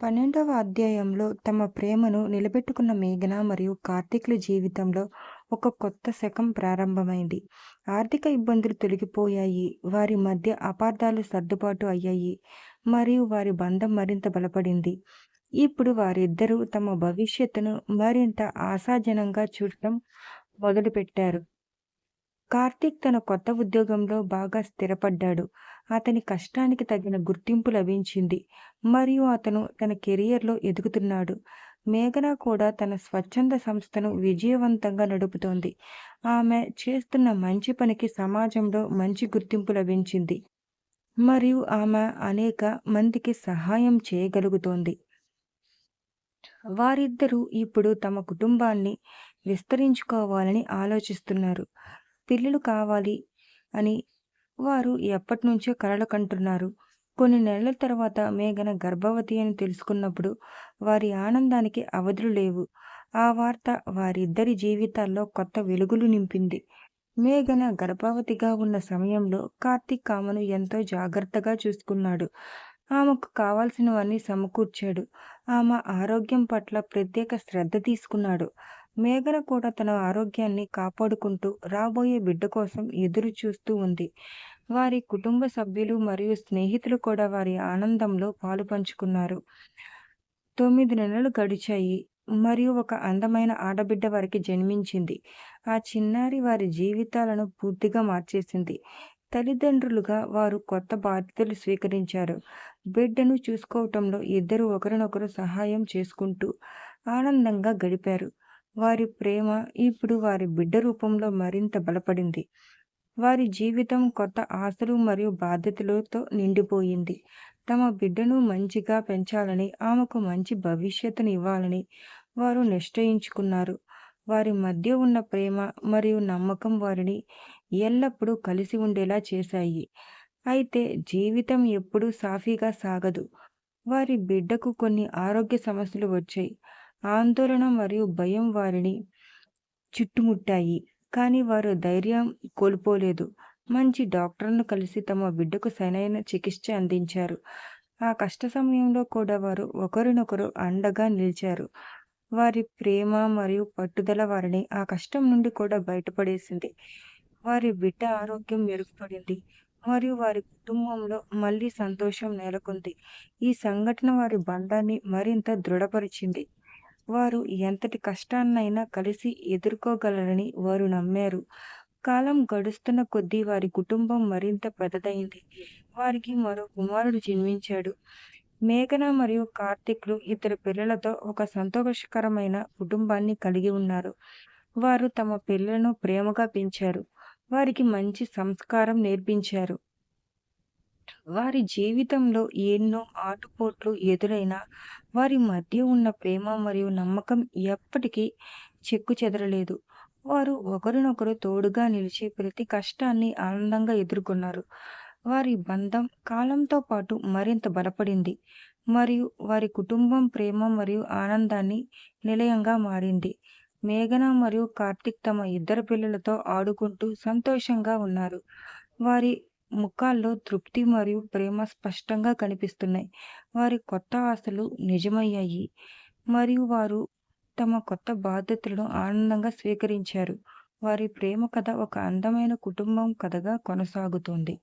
పన్నెండవ అధ్యాయంలో తమ ప్రేమను నిలబెట్టుకున్న మేఘన మరియు కార్తీక్ల జీవితంలో ఒక కొత్త శకం ప్రారంభమైంది. ఆర్థిక ఇబ్బందులు తొలగిపోయాయి. వారి మధ్య అపార్థాలు సర్దుబాటు అయ్యాయి మరియు వారి బంధం మరింత బలపడింది. ఇప్పుడు వారిద్దరూ తమ భవిష్యత్తును మరింత ఆశాజనంగా చూడటం మొదలుపెట్టారు. కార్తీక్ తన కొత్త ఉద్యోగంలో బాగా స్థిరపడ్డాడు. అతని కష్టానికి తగిన గుర్తింపు లభించింది మరియు అతను తన కెరియర్లో ఎదుగుతున్నాడు. మేఘన కూడా తన స్వచ్ఛంద సంస్థను విజయవంతంగా నడుపుతోంది. ఆమె చేస్తున్న మంచి పనికి సమాజంలో మంచి గుర్తింపు లభించింది మరియు ఆమె అనేక మందికి సహాయం చేయగలుగుతోంది. వారిద్దరూ ఇప్పుడు తమ కుటుంబాన్ని విస్తరించుకోవాలని ఆలోచిస్తున్నారు. పిల్లలు కావాలి అని వారు ఎప్పటినుంచో కలలు కంటున్నారు. కొన్ని నెలల తర్వాత మేఘన గర్భవతి అని తెలుసుకున్నప్పుడు వారి ఆనందానికి అవధులు లేవు. ఆ వార్త వారిద్దరి జీవితాల్లో కొత్త వెలుగులు నింపింది. మేఘన గర్భవతిగా ఉన్న సమయంలో కార్తీక్ ఆమెను ఎంతో జాగ్రత్తగా చూసుకున్నాడు. ఆమెకు కావాల్సినవన్నీ సమకూర్చాడు. ఆమె ఆరోగ్యం పట్ల ప్రత్యేక శ్రద్ధ తీసుకున్నాడు. మేఘన కూడా తన ఆరోగ్యాన్ని కాపాడుకుంటూ రాబోయే బిడ్డ కోసం ఎదురు చూస్తూ ఉంది. వారి కుటుంబ సభ్యులు మరియు స్నేహితులు కూడా వారి ఆనందంలో పాలుపంచుకున్నారు. తొమ్మిది నెలలు గడిచాయి మరియు ఒక అందమైన ఆడబిడ్డ వారికి జన్మించింది. ఆ చిన్నారి వారి జీవితాలను పూర్తిగా మార్చేసింది. తల్లిదండ్రులుగా వారు కొత్త బాధ్యతలు స్వీకరించారు. బిడ్డను చూసుకోవటంలో ఇద్దరు ఒకరినొకరు సహాయం చేసుకుంటూ ఆనందంగా గడిపారు. వారి ప్రేమ ఇప్పుడు వారి బిడ్డ రూపంలో మరింత బలపడింది. వారి జీవితం కొత్త ఆశలు మరియు బాధ్యతలతో నిండిపోయింది. తమ బిడ్డను మంచిగా పెంచాలని, ఆమెకు మంచి భవిష్యత్తును ఇవ్వాలని వారు నిశ్చయించుకున్నారు. వారి మధ్య ఉన్న ప్రేమ మరియు నమ్మకం వారిని ఎల్లప్పుడూ కలిసి ఉండేలా చేశాయి. అయితే జీవితం ఎప్పుడూ సాఫీగా సాగదు. వారి బిడ్డకు కొన్ని ఆరోగ్య సమస్యలు వచ్చాయి. ఆందోళన మరియు భయం వారిని చుట్టుముట్టాయి. కానీ వారు ధైర్యం కోల్పోలేదు. మంచి డాక్టర్ను కలిసి తమ బిడ్డకు సరైన చికిత్స అందించారు. ఆ కష్ట సమయంలో కూడా వారు ఒకరినొకరు అండగా నిలిచారు. వారి ప్రేమ మరియు పట్టుదల వారిని ఆ కష్టం నుండి కూడా బయటపడేసింది. వారి బిడ్డ ఆరోగ్యం మెరుగుపడింది మరియు వారి కుటుంబంలో మళ్ళీ సంతోషం నెలకొంది. ఈ సంఘటన వారి బంధాన్ని మరింత దృఢపరిచింది. వారు ఎంతటి కష్టాన్నైనా కలిసి ఎదుర్కోగలరని వారు నమ్మారు. కాలం గడుస్తున్న కొద్దీ వారి కుటుంబం మరింత పెద్దదైంది. వారికి మరో కుమారుడు జన్మించాడు. మేఘన మరియు కార్తిక్లు ఇద్దరు పిల్లలతో ఒక సంతోషకరమైన కుటుంబాన్ని కలిగి ఉన్నారు. వారు తమ పిల్లలను ప్రేమగా పెంచారు. వారికి మంచి సంస్కారం నేర్పించారు. వారి జీవితంలో ఎన్నో ఆటుపోట్లు ఎదురైనా వారి మధ్య ఉన్న ప్రేమ మరియు నమ్మకం ఎప్పటికీ చెక్కు చెదరలేదు వారు ఒకరినొకరు తోడుగా నిలిచి ప్రతి కష్టాన్ని ఆనందంగా ఎదుర్కొన్నారు. వారి బంధం కాలంతో పాటు మరింత బలపడింది మరియు వారి కుటుంబం ప్రేమ మరియు ఆనందాన్ని నిలయంగా మారింది. మేఘన మరియు కార్తిక్ తమ ఇద్దరు పిల్లలతో ఆడుకుంటూ సంతోషంగా ఉన్నారు. వారి ముఖాల్లో తృప్తి మరియు ప్రేమ స్పష్టంగా కనిపిస్తున్నాయి. వారి కొత్త ఆశలు నిజమయ్యాయి మరియు వారు తమ కొత్త బాధ్యతలను ఆనందంగా స్వీకరించారు. వారి ప్రేమ కథ ఒక అందమైన కుటుంబం కథగా కొనసాగుతుంది